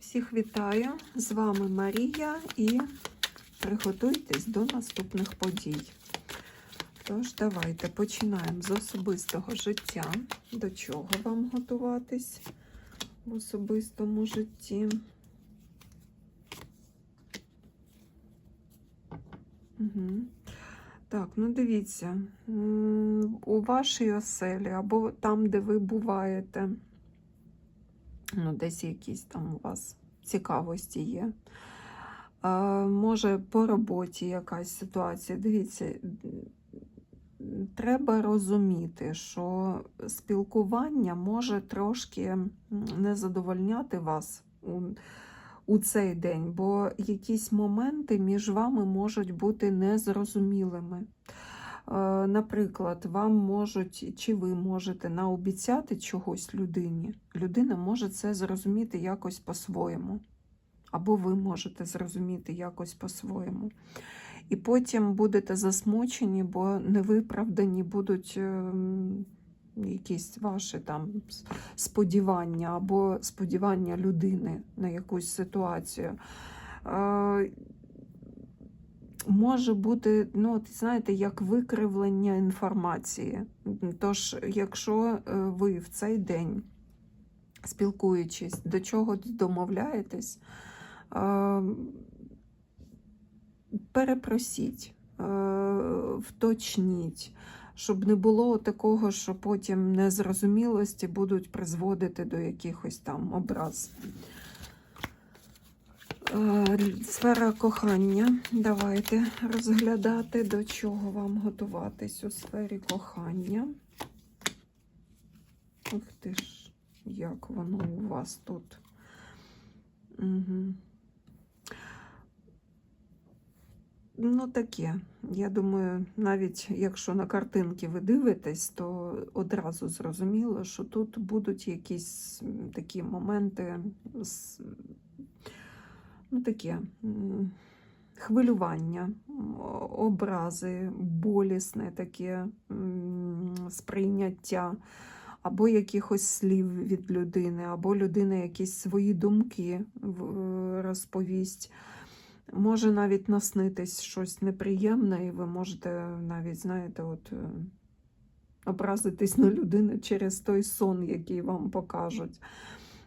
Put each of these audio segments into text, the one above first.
Всіх вітаю! З вами Марія і приготуйтесь до наступних подій. Тож, давайте починаємо з особистого життя. До чого вам готуватись в особистому житті? Угу. Так, ну дивіться, у вашій оселі або там, де ви буваєте, ну, десь якісь там у вас цікавості є. Е, може, по роботі якась ситуація. Дивіться, треба розуміти, що спілкування може трошки не задовольняти вас у, у цей день, бо якісь моменти між вами можуть бути незрозумілими. Е, Наприклад, вам можуть, чи ви можете наобіцяти чогось людині. Людина може це зрозуміти якось по-своєму. Або ви можете зрозуміти якось по-своєму. І потім будете засмучені, бо невиправдані будуть ем, якісь ваші там сподівання або сподівання людини на якусь ситуацію. Може бути, ну, знаєте, як викривлення інформації. Тож, якщо е, ви в цей день, спілкуючись, до чого домовляєтесь, е, перепросіть, е, вточніть, щоб не було такого, що потім незрозумілості будуть призводити до якихось там образ. Е, Сфера кохання. Давайте розглядати, до чого вам готуватись у сфері кохання. Ух ти ж, як воно у вас тут. Угу. Ну, таке. Я думаю, навіть якщо на картинки ви дивитесь, то одразу зрозуміло, що тут будуть якісь такі моменти, ну, таке хвилювання, образи, болісне таке сприйняття, або якихось слів від людини, або людина якісь свої думки розповість. Може навіть наснитись щось неприємне, і ви можете навіть, знаєте, от е, образитись на людину через той сон, який вам покажуть.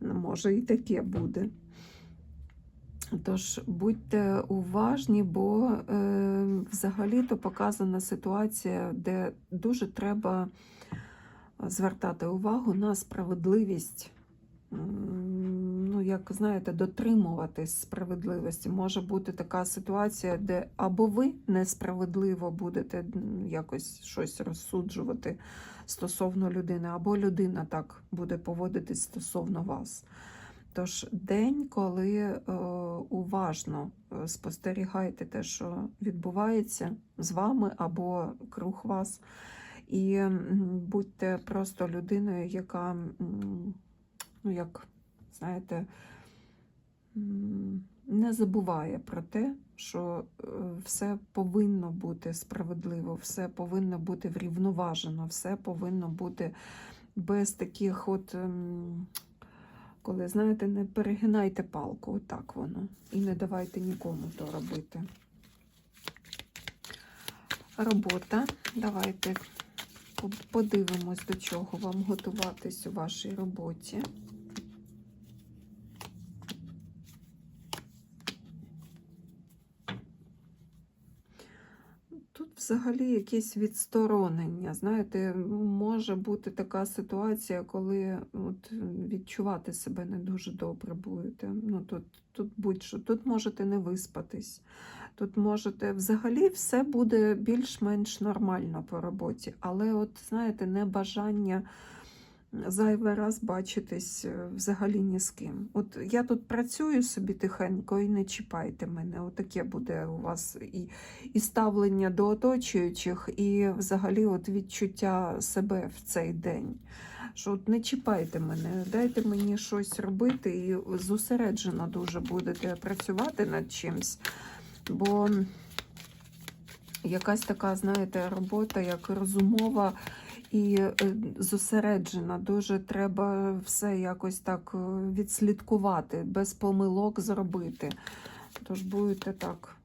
Ну, Може, і таке буде. Тож будьте уважні, бо е, взагалі-то показана ситуація, де дуже треба звертати увагу на справедливість. Ну, як знаєте, дотримуватись справедливості. Може бути така ситуація, де або ви несправедливо будете якось щось розсуджувати стосовно людини, або людина так буде поводитись стосовно вас. Тож день, коли е, уважно е, спостерігайте те, що відбувається з вами або круг вас, і будьте просто людиною, яка, ну як знаєте, не забуває про те, що е, все повинно бути справедливо, все повинно бути врівноважено, все повинно бути без таких от. Коли, знаєте, не перегинайте палку, отак воно. І не давайте нікому то робити. Робота. Давайте подивимось, до чого вам готуватись у вашій роботі. Тут взагалі якесь відсторонення. Знаєте, може бути така ситуація, коли от, відчувати себе не дуже добре будете. Ну, тут, тут будь-що, тут можете не виспатись. Тут можете взагалі все буде більш-менш нормально по роботі, але, от, знаєте, небажання зайвий раз бачитись е, взагалі ні з ким. От я тут працюю собі тихенько і не чіпайте мене. Отаке буде у вас і, і ставлення до оточуючих, і взагалі от відчуття себе в цей день. Що от не чіпайте мене, дайте мені щось робити і зосереджено дуже будете працювати над чимсь. Бо якась така, знаєте, робота, як розумова і е, зосереджена. Дуже треба все якось так е, відслідкувати, без помилок зробити. Тож будете так.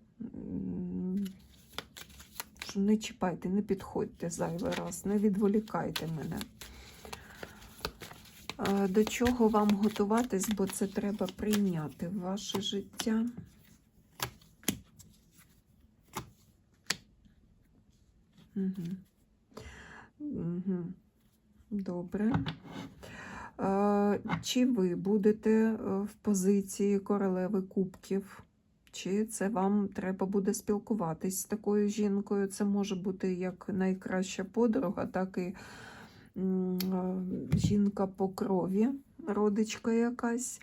Не чіпайте, не підходьте зайвий раз, не відволікайте мене. Е, До чого вам готуватись, бо це треба прийняти в ваше життя. Угу. Угу. Добре. Е, Чи ви будете е, в позиції королеви кубків? Чи це вам треба буде спілкуватись з такою жінкою? Це може бути як найкраща подруга, так і е, жінка по крові, родичка якась.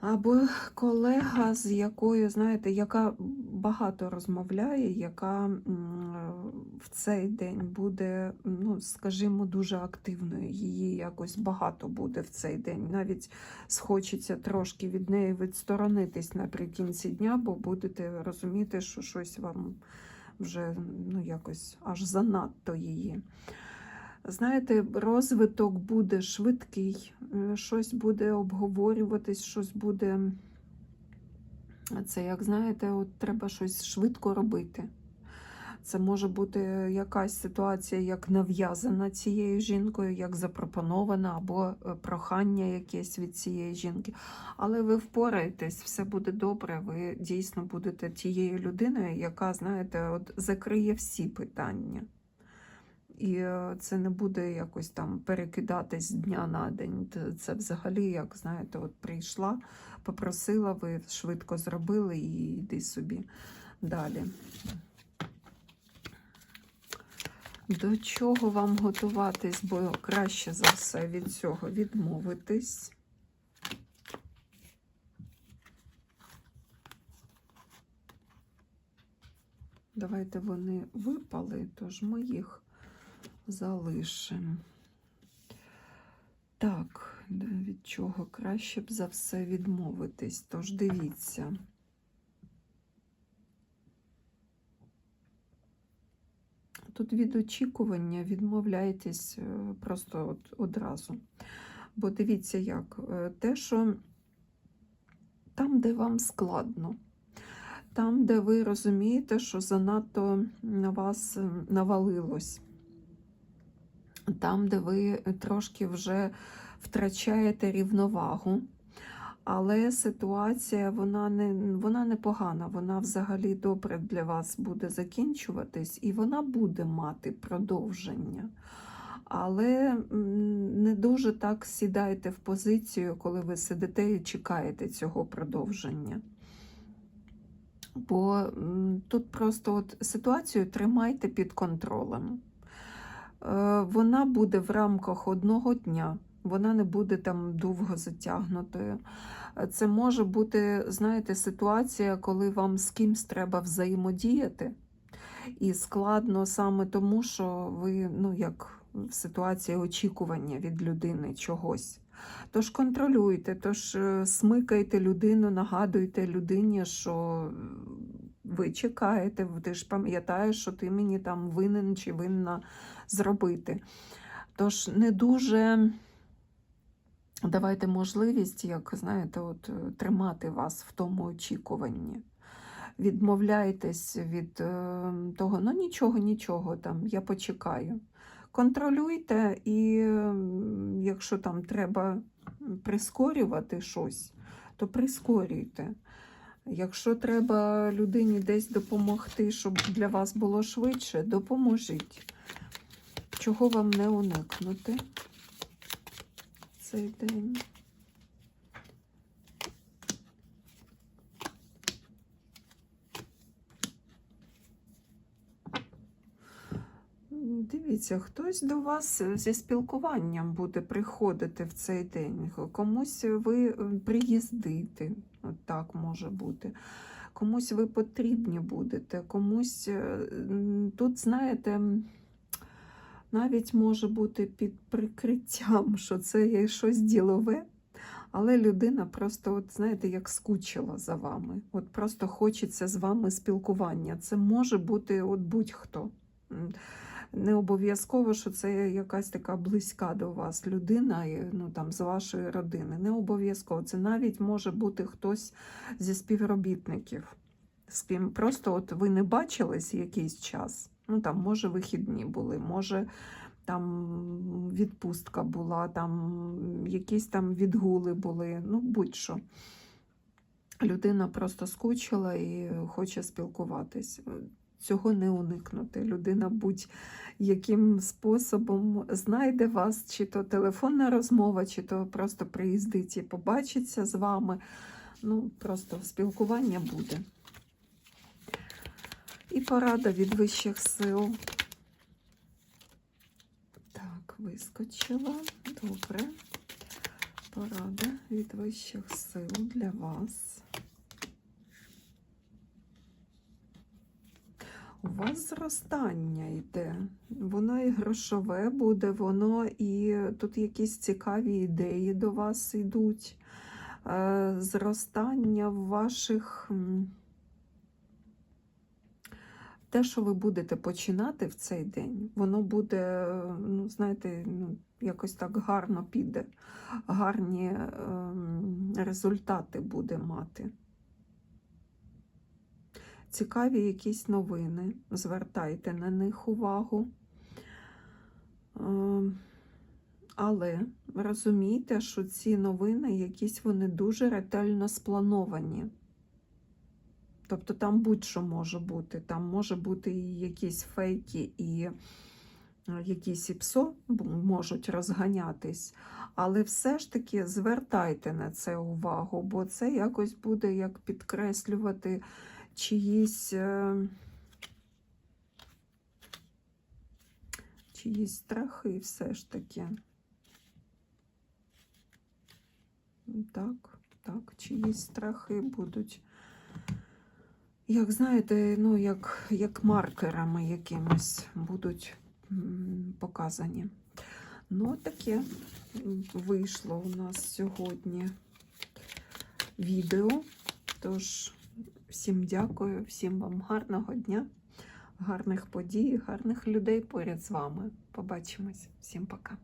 Або колега, з якою, знаєте, яка багато розмовляє, яка в цей день буде, ну, скажімо, дуже активною. Її якось багато буде в цей день. Навіть схочеться трошки від неї відсторонитись наприкінці дня, бо будете розуміти, що щось вам вже ну, якось аж занадто її. Знаєте, розвиток буде швидкий, щось буде обговорюватись, щось буде. Це, як знаєте, от треба щось швидко робити. Це може бути якась ситуація, як нав'язана цією жінкою, як запропонована, або е, прохання якесь від цієї жінки. Але ви впораєтесь, все буде добре. Ви дійсно будете тією людиною, яка, знаєте, от закриє всі питання. І е, це не буде якось там перекидатись дня на день. Це взагалі, як знаєте, от прийшла, попросила, ви швидко зробили і йди собі далі. До чого вам готуватись, бо краще за все від цього відмовитись. Давайте вони випали, тож ми їх залишимо. Так, від чого краще б за все відмовитись. Тож дивіться. Тут від очікування відмовляйтесь е, просто от, одразу. Бо дивіться, як е, те, що там, де вам складно, там, де ви розумієте, що занадто на вас е, навалилось, там, де ви трошки вже втрачаєте рівновагу. Але ситуація вона не, вона не погана, вона взагалі добре для вас буде закінчуватись, і вона буде мати продовження. Але не дуже так сідайте в позицію, коли ви сидите і чекаєте цього продовження. Бо тут просто от ситуацію тримайте під контролем. Е, Вона буде в рамках одного дня, вона не буде там довго затягнутою. Це може бути, знаєте, ситуація, коли вам з кимсь треба взаємодіяти, і складно саме тому, що ви, ну, як в ситуації очікування від людини чогось. Тож контролюйте, тож е, смикайте людину, нагадуйте людині, що ви чекаєте, ти ж пам'ятаєш, що ти мені там винен чи винна зробити. Тож не дуже давайте можливість, як знаєте, от, е, тримати вас в тому очікуванні. Відмовляйтесь від е, того, ну нічого, нічого, там, я почекаю. Контролюйте, і якщо там треба прискорювати щось, то прискорюйте. Якщо треба людині десь допомогти, щоб для вас було швидше, допоможіть. Чого вам не уникнути цей день? Дивіться, хтось до вас зі спілкуванням буде приходити в цей день. Комусь ви е, приїздити, от так може бути. Комусь ви потрібні будете, комусь е, тут, знаєте, навіть може бути під прикриттям, що це є щось ділове. Але людина просто, от знаєте, як скучила за вами. От просто хочеться з вами спілкування. Це може бути от будь-хто. Не обов'язково, що це якась така близька до вас людина, ну там з вашої родини. Не обов'язково. Це навіть може бути хтось зі співробітників, з ким просто от ви не бачились якийсь час. Ну там, може, вихідні були, може там відпустка була, там якісь там відгули були, ну будь-що. Людина просто скучила і хоче спілкуватись. Цього не уникнути. Людина будь-яким способом знайде вас, чи то телефонна розмова, чи то просто приїздить і побачиться з вами. Ну, просто спілкування буде. І порада від вищих сил. Так, вискочила. Добре. Порада від вищих сил для вас. У вас зростання йде. Воно і грошове буде, воно і тут якісь цікаві ідеї до вас йдуть. Е, Зростання в ваших. Те, що ви будете починати в цей день, воно буде, ну, знаєте, ну, якось так гарно піде, гарні ем, результати буде мати. Цікаві якісь новини, звертайте на них увагу. Ем, Але розумійте, що ці новини якісь вони дуже ретельно сплановані. Тобто там будь-що може бути. Там може бути і якісь фейки, і е, якісь і псо можуть розганятись. Але все ж таки звертайте на це увагу, бо це якось буде як підкреслювати чиїсь, е, чиїсь страхи все ж таки. Так, так, чиїсь страхи будуть. Як знаєте, ну, як, як маркерами якимось будуть показані. Ну, таке вийшло у нас сьогодні відео. Тож, всім дякую, всім вам гарного дня, гарних подій, гарних людей поряд з вами. Побачимось. Всім пока.